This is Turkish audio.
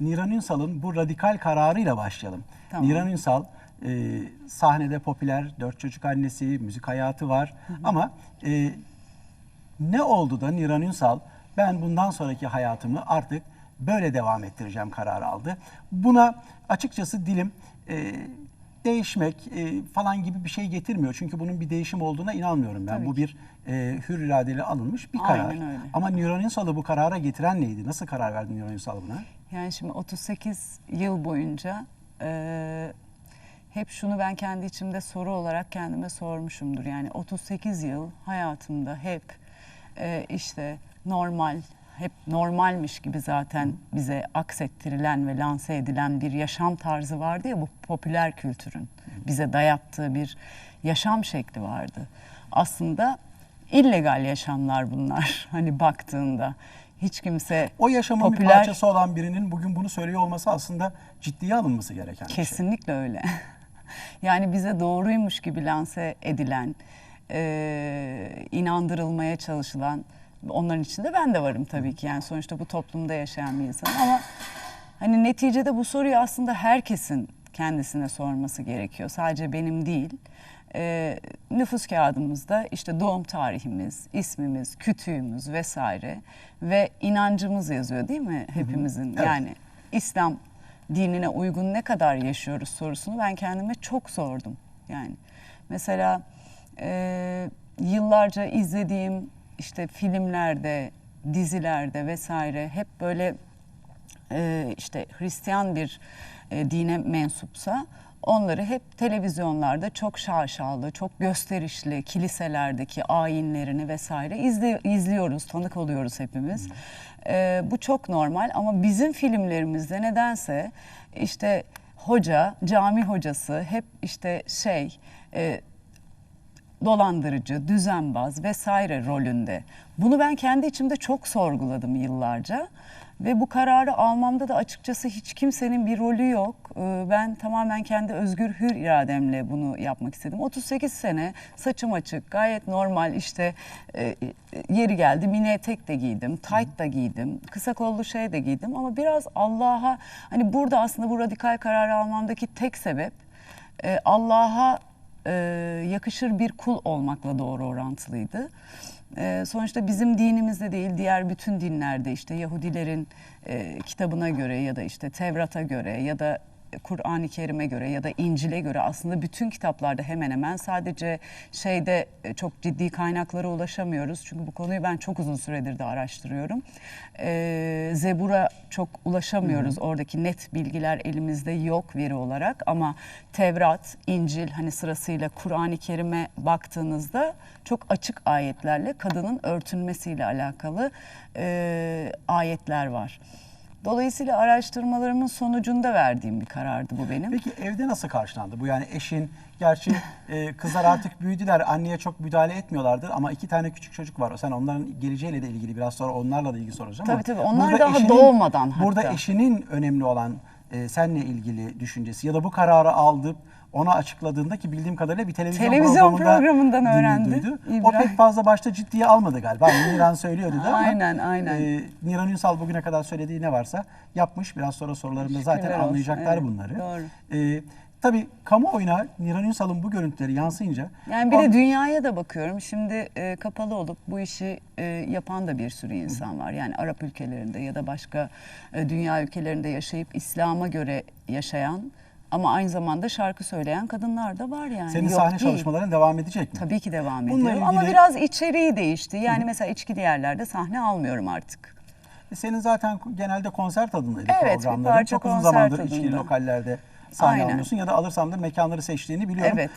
Niran Ünsal'ın bu radikal kararıyla başlayalım. Tamam. Niran Ünsal e, sahnede popüler, dört çocuk annesi, müzik hayatı var. Ama e, ne oldu da Niran Ünsal ben bundan sonraki hayatımı artık böyle devam ettireceğim kararı aldı. Buna açıkçası dilim e, değişmek e, falan gibi bir şey getirmiyor. Çünkü bunun bir değişim olduğuna inanmıyorum ben. Tabii Bu ki. bir e, hür iradeyle alınmış bir Aynen karar. öyle. Ama Niran Ünsal'ı bu karara getiren neydi? Nasıl karar verdi Niran Ünsal buna? Yani şimdi 38 yıl boyunca e, hep şunu ben kendi içimde soru olarak kendime sormuşumdur. Yani 38 yıl hayatımda hep e, işte normal, hep normalmiş gibi zaten bize aksettirilen ve lanse edilen bir yaşam tarzı vardı ya bu popüler kültürün bize dayattığı bir yaşam şekli vardı. Aslında illegal yaşamlar bunlar hani baktığında. Hiç kimse O yaşamın bir popüler parçası olan birinin bugün bunu söylüyor olması aslında ciddiye alınması gereken bir şey. Kesinlikle öyle. yani bize doğruymuş gibi lanse edilen, e, inandırılmaya çalışılan, onların içinde ben de varım tabii ki. Yani sonuçta bu toplumda yaşayan bir insanım ama hani neticede bu soruyu aslında herkesin kendisine sorması gerekiyor. Sadece benim değil. E, nüfus kağıdımızda işte doğum tarihimiz, ismimiz, kütüğümüz vesaire ve inancımız yazıyor değil mi hepimizin? Evet. Yani İslam dinine uygun ne kadar yaşıyoruz sorusunu ben kendime çok sordum. Yani mesela e, yıllarca izlediğim işte filmlerde, dizilerde vesaire hep böyle e, işte Hristiyan bir e, dine mensupsa onları hep televizyonlarda çok şaşalı, çok gösterişli kiliselerdeki ayinlerini vesaire izli, izliyoruz, tanık oluyoruz hepimiz. E, bu çok normal ama bizim filmlerimizde nedense işte hoca, cami hocası hep işte şey e, dolandırıcı, düzenbaz vesaire rolünde. Bunu ben kendi içimde çok sorguladım yıllarca. Ve bu kararı almamda da açıkçası hiç kimsenin bir rolü yok. Ee, Ben tamamen kendi özgür hür irademle bunu yapmak istedim. 38 sene saçım açık, gayet normal işte e, yeri geldi mini etek de giydim, tight da giydim, kısa kollu şey de giydim. Ama biraz Allah'a hani burada aslında bu radikal kararı almamdaki tek sebep e, Allah'a e, yakışır bir kul olmakla doğru orantılıydı. E, sonuçta bizim dinimizde değil diğer bütün dinlerde işte Yahudilerin e, kitabına göre ya da işte Tevrat'a göre ya da Kur'an-ı Kerim'e göre ya da İncil'e göre aslında bütün kitaplarda hemen hemen sadece şeyde e, çok ciddi kaynaklara ulaşamıyoruz. Çünkü bu konuyu ben çok uzun süredir de araştırıyorum. E, Zebur'a çok ulaşamıyoruz. Oradaki net bilgiler elimizde yok veri olarak ama Tevrat, İncil hani sırasıyla Kur'an-ı Kerim'e baktığınızda çok açık ayetlerle kadının örtünmesiyle alakalı e, ayetler var. Dolayısıyla araştırmalarımın sonucunda verdiğim bir karardı bu benim. Peki evde nasıl karşılandı bu? Yani eşin, gerçi e, kızlar artık büyüdüler, anneye çok müdahale etmiyorlardır ama iki tane küçük çocuk var. Sen onların geleceğiyle de ilgili biraz sonra onlarla da ilgili soracağım ama. Tabii tabii, onlar burada daha doğmadan Burada hatta. eşinin önemli olan e, seninle ilgili düşüncesi ya da bu kararı aldıp ona açıkladığında ki bildiğim kadarıyla bir televizyon, Televizyon programında programından öğrendi. O pek fazla başta ciddiye almadı galiba. Niran söylüyordu da Aynen, aynen. e, Niran Ünsal bugüne kadar söylediği ne varsa yapmış. Biraz sonra sorularımda zaten Şükürler olsun, anlayacaklar evet, bunları. doğru. Ee, tabii kamuoyuna Niran Ünsal'ın bu görüntüleri yansıyınca Yani bir de dünyaya da bakıyorum. Şimdi e, kapalı olup bu işi e, yapan da bir sürü insan var. Yani Arap ülkelerinde ya da başka e, dünya ülkelerinde yaşayıp İslam'a göre yaşayan ama aynı zamanda şarkı söyleyen kadınlar da var yani. senin Yok sahne değil. çalışmaların devam edecek mi? Tabii ki devam Bununla ediyorum ama ilgili- biraz içeriği değişti. Yani mesela içkili yerlerde sahne almıyorum artık. E, Senin zaten genelde konser tadındaydı Evet, bir programların. parça Çok uzun konser zamandır tadında. içkili lokallerde sahne Aynen. almıyorsun ya da alırsan da mekanları seçtiğini biliyorum. Evet.